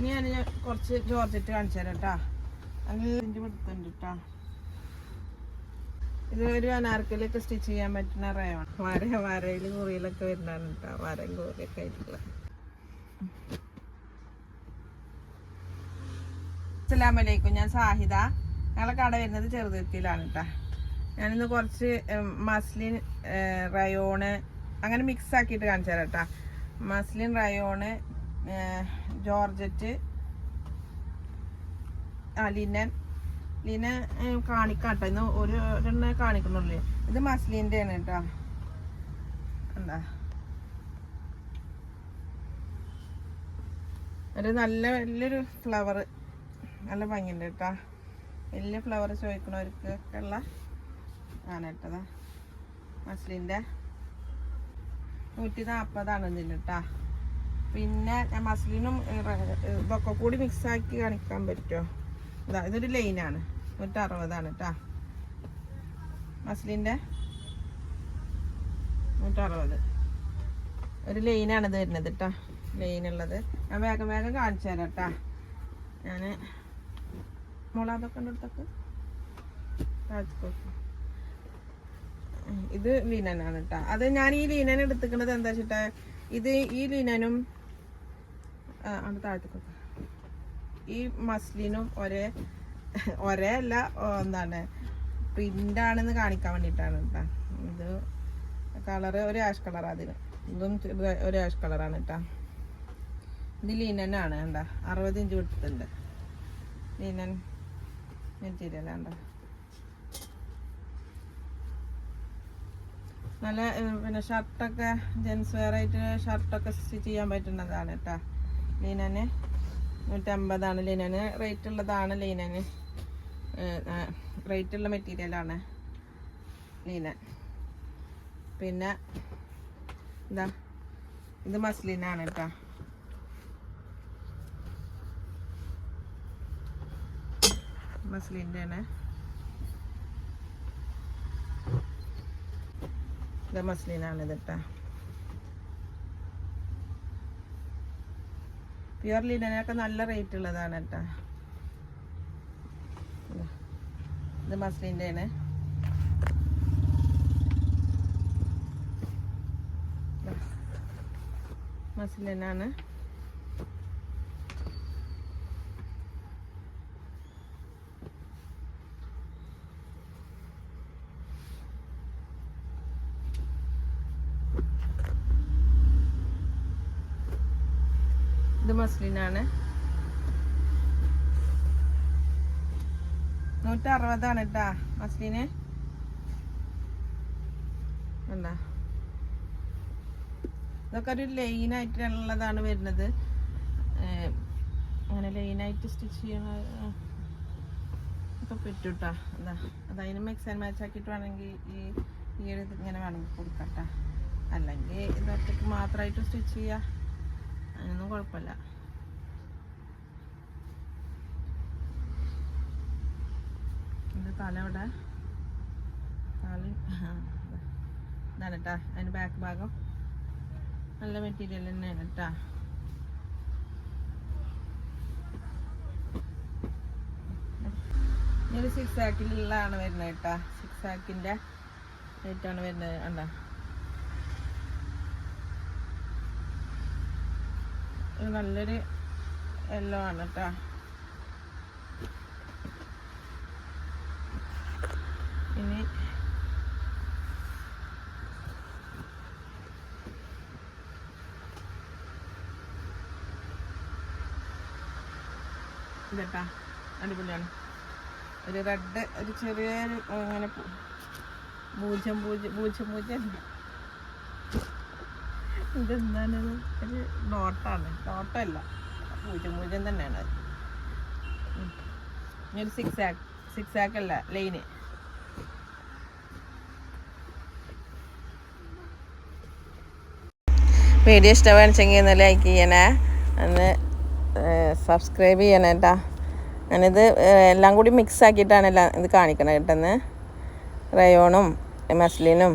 ഇനി ഞാൻ കുറച്ച് ജോർജറ്റ് കാണിച്ചു തരാം കേട്ടാ ഇഞ്ച് കൊടുത്തുണ്ട് കേട്ടാ ഇത് ഒരു അനാർക്കലൊക്കെ സ്റ്റിച്ച് ചെയ്യാൻ പറ്റുന്ന റയാണ് വര വരയിൽ കുറിയിലൊക്കെ വരുന്നതാണ് കേട്ടോ വരയും കുറിയൊക്കെ ആയിട്ടുള്ള. അസ്സലാമലൈക്കും ഞാൻ സാഹിദ. ഞങ്ങളെ കട വരുന്നത് ചെറുതുരുത്തിയിലാണ് കേട്ടോ ഞാനിന്ന് കുറച്ച് മസ്ലിൻ റയോണ് അങ്ങനെ മിക്സ് ആക്കിയിട്ട് കാണിച്ചു തരാം കേട്ടോ മസ്ലിൻ റയോണ് ജോർജറ്റ് ആ ലിനൻ. ലിന കാണിക്കാട്ടോ. ഇന്ന് ഒരു ഒരെണ്ണ കാണിക്കുന്നുള്ളൂ. ഇത് മസ്ലിന്റെ ആണ് കേട്ടോ. എന്താ? ഒരു നല്ല വലിയൊരു ഫ്ലവർ നല്ല ഭംഗിയുണ്ട് കേട്ടോ. വലിയ ഫ്ലവർ ചോദിക്കണവർക്ക് ഉള്ള ആണ് കേട്ടതാ മസ്ലിന്റെ നൂറ്റി നാൽപ്പതാണ് ഇതിന് കേട്ടോ. പിന്നെ ഞാൻ മസ്ലിനും ഇതൊക്കെ കൂടി മിക്സ് ആക്കി കാണിക്കാൻ പറ്റുമോ ഇതാ ഇതൊരു ലൈനാണ് നൂറ്റി അറുപതാണ് കേട്ടോ മസ്ലിന്റെ നൂറ്റി അറുപത് ഒരു ലൈനാണ് ഇത് വരുന്നത് കേട്ടോ ലൈനുള്ളത് ഞാൻ വേഗം വേഗം കാണിച്ചു തരാം കേട്ടോ ഞാൻ മോളെ അതൊക്കെ ഉണ്ട് താഴ്ത്തിക്കോക്ക് ഇത് ലീനനാണ് കേട്ടോ അത് ഞാൻ ഈ ലീനൻ എടുത്തിക്കണത് എന്താ വെച്ചിട്ടാ? ഇത് ഈ ലീനനും ആ അവിടെ ഈ മസ്ലിനും ഒരേ ഒരേ അല്ല എന്താണ് പ്രിന്റാണെന്ന് കാണിക്കാൻ വേണ്ടിയിട്ടാണ് കേട്ടോ ഇത് കളറ് ഒരു ആഷ് കളറാണ് അതിന് ഇതും ഒരു ആഷ് കളറാണ് കേട്ടോ ഇത് ലീനനാണ് കണ്ട. അറുപത് ഇഞ്ച് കൊടുത്തിട്ടുണ്ട് ലീനൻ മെറ്റീരിയൽ കണ്ട. നല്ല പിന്നെ ഷർട്ടൊക്കെ ജെൻസ് വെയർ ആയിട്ട് ഷർട്ടൊക്കെ സ്റ്റിച്ച് ചെയ്യാൻ പറ്റുന്നതാണ് കേട്ടോ ലീനന്. നൂറ്റമ്പതാണ് ലീനന്. റേറ്റ് ഉള്ളതാണ് ലീനന് റേറ്റ് ഉള്ള മെറ്റീരിയലാണ് ലീനൻ. പിന്നെ എന്താ? ഇത് മസ്ലിനാണ് കേട്ടോ മസ്ലിന്റെ ആണ് ഇത് മസ്ലിനാണ് ഇത് കേട്ടോ പ്യുവർ ലിനനൊക്കെ നല്ല റേറ്റ് ഉള്ളതാണ് കേട്ടോ. ഇത് മസ്ലിന്റെ ആണ് മസ്ലിനാണ് ഇത് മസ്ലിനാണ് നൂറ്റി അറുപതാണ് കേട്ടാ മസ്ലിന് എന്താ ഇതൊക്കെ ഒരു ലൈനായിട്ടുള്ളതാണ് വരുന്നത്. അങ്ങനെ ലൈനായിട്ട് സ്റ്റിച്ച് ചെയ്യണ പെട്ടുട്ടാ പറ്റൂട്ടാ. എന്താ അതതിന് മിക്സ് ആൻഡ് മാച്ച് ആക്കിയിട്ട് വേണമെങ്കിൽ ഈ ഈ ഇങ്ങനെ വേണമെങ്കിൽ കൊടുക്കട്ടെ. അല്ലെങ്കിൽ ഇതൊക്കെ മാത്രമായിട്ട് സ്റ്റിച്ച് ചെയ്യാം. അതിനൊന്നും കുഴപ്പമില്ല. തല. ഇവിടെ തല ഇതാണ് കേട്ടാ അതിന്റെ ബാക്ക് ഭാഗം. നല്ല മെറ്റീരിയൽ തന്നെയാണ് കേട്ടാ ഒരു സിക്സ് ആക്കിലുള്ളതാണ് വരുന്നത് കേട്ടാ സിക്സ് ആക്കിന്റെ റേറ്റാണ് വരുന്നത് കണ്ടോ? നല്ലൊരു യെല്ലോ ആണ് കേട്ടോ ഇനി ഇതട്ടാ. അടിപൊളിയാണ്. ഒരു റെഡ് ഒരു ചെറിയൊരു അങ്ങനെ പൂജം പൂജ്യം പൂജ്യം പൂജ്യം പൂജ്യം. ഇതെന്താണത് ഒരു ഡോട്ടാണ് ഡോട്ടല്ല പൂജ്യം പൂജ്യം തന്നെയാണ്. ഒരു സിക്സ് ആക്ക് സിക്സ് ആക്കല്ല ലൈന് വീഡിയോ ഇഷ്ടമാണെച്ചെങ്കിൽ ഒന്ന് ലൈക്ക് ചെയ്യണേ. ഒന്ന് സബ്സ്ക്രൈബ് ചെയ്യണേ കേട്ടോ ഞാനിത് എല്ലാം കൂടി മിക്സ് ആക്കിയിട്ടാണ് എല്ലാം ഇത് കാണിക്കണത് കേട്ടെന്ന്. റയോണും മസ്ലിനും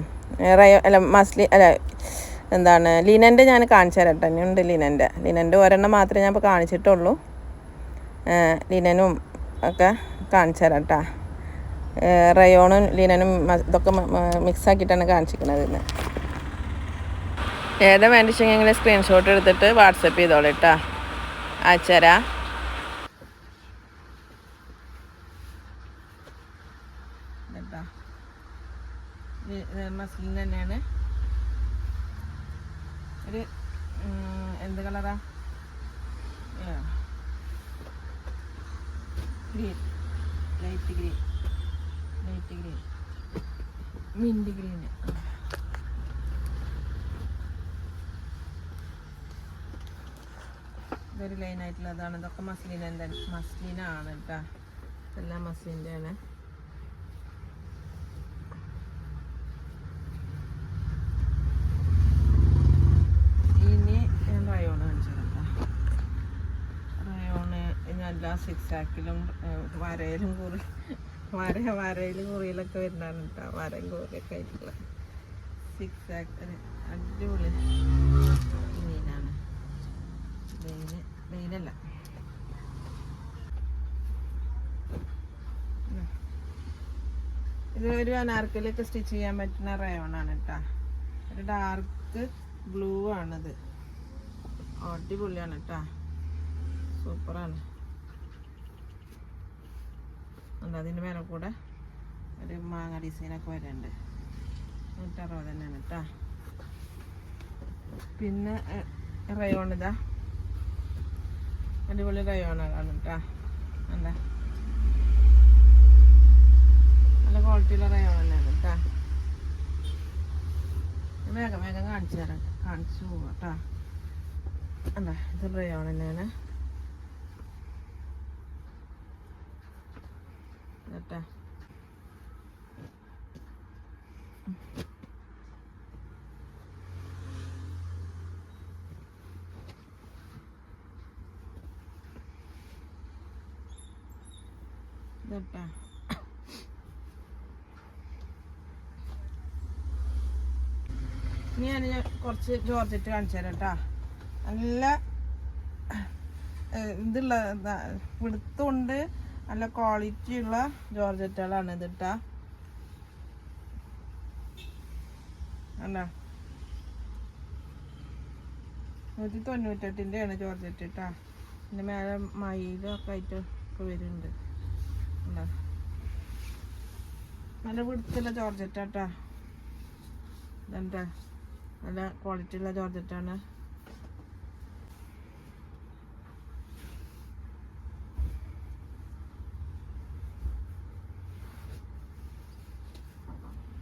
റയോ അല്ല മസ്ലി അല്ല എന്താണ് ലിനന്റെ ഞാൻ കാണിച്ചു തരാം കേട്ടോ ഉണ്ട് ലിനന്റെ ലിനന്റെ ഒരെണ്ണം മാത്രമേ ഞാൻ ഇപ്പോൾ കാണിച്ചിട്ടുള്ളൂ. ലിനനും ഒക്കെ കാണിച്ചു തരാം കേട്ടോ റയോണും ലിനനും ഇതൊക്കെ മിക്സ് ആക്കിയിട്ടാണ് കാണിച്ചിരിക്കുന്നത് ഇന്ന്. ഏതാ വേണ്ടിച്ചെങ്കിൽ സ്ക്രീൻഷോട്ട് എടുത്തിട്ട് വാട്സപ്പ് ചെയ്തോളൂ കേട്ടോ അച്ചരാ മസ്ലിൻ തന്നെയാണ്. ഒരു എന്ത് കളറാ? Green. Light green. Light green. Mint green ഇതൊരു ലൈൻ ആയിട്ടുള്ളതാണ് ഇതൊക്കെ മസ്ലിൻ മസ്ലിന മസ്ലിനാണ് കേട്ടോ ഇതെല്ലാം മസ്ലിന്റെ ആണ്. ഇനി എല്ലാ സിക്സ് വരയിലും കുറി വര വരയിലും കുറിയിലൊക്കെ വരുന്നതാണ് കേട്ടോ വരയും കുറിയൊക്കെ ആയിട്ടുള്ള സിക്സ് ആക്ക് അടിപൊളി. ഒരു അനാർക്കലിയൊക്കെ സ്റ്റിച്ച് ചെയ്യാൻ പറ്റുന്ന റയോണാണ് കേട്ടോ. ഒരു ഡാർക്ക് ബ്ലൂ ആണിത് അടിപൊളിയാണ് കേട്ടോ. സൂപ്പറാണ്. ഉണ്ട് അതിന്റെ മേലെ കൂടെ ഒരു മാങ്ങ ഡിസൈനൊക്കെ വരുന്നുണ്ട് നൂറ്ററുപത് തന്നെയാണ് കേട്ടോ. പിന്നെ റയോൺ ഇതാ. അടിപൊളി റയോണാണ് കേട്ടോ. എന്താ നല്ല ക്വാളിറ്റിയുള്ള റയോൺ തന്നെയാണ് കേട്ടാ വേഗം വേഗം കാണിച്ചു തരാം. കാണിച്ചു പോവാം കേട്ടാ എന്താ ഇത് റയോൺ കേട്ടാ ഇതട്ടാ ഇനി ഞാൻ കുറച്ച് ജോർജറ്റ് കാണിച്ചു തരാം കേട്ടാ. നല്ല ഇതുള്ള പിടുത്തുണ്ട് നല്ല ക്വാളിറ്റി ഉള്ള ജോർജറ്റുകളാണ് ഇത് കേട്ടാ. അല്ല നൂറ്റി തൊണ്ണൂറ്റെട്ടിന്റെ ആണ് ജോർജറ്റ് കേട്ടാ. പിന്നെ മേലെ മയിലൊക്കെ ആയിട്ട് ഒക്കെ വരുന്നുണ്ട്. കണ്ടോ? നല്ല പിടുത്തുള്ള ജോർജറ്റാട്ടാ ഇതെന്താ നല്ല ക്വാളിറ്റി ഉള്ള ജോർജറ്റാണ്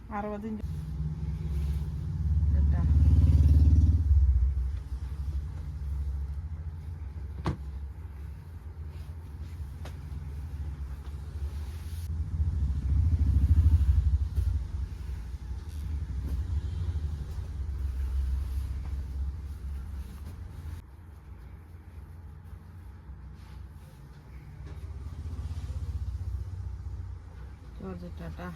അറുപത് ഇഞ്ച് ഇതാ. ജോർജറ്റാട്ടാ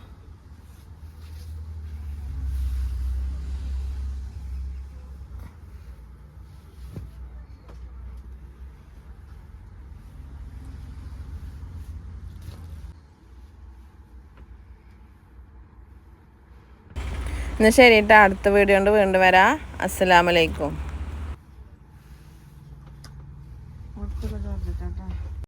എന്നാൽ ശരി അടുത്ത വീഡിയോ കൊണ്ട് വീണ്ടും വരാം. അസ്സലാമലൈക്കും.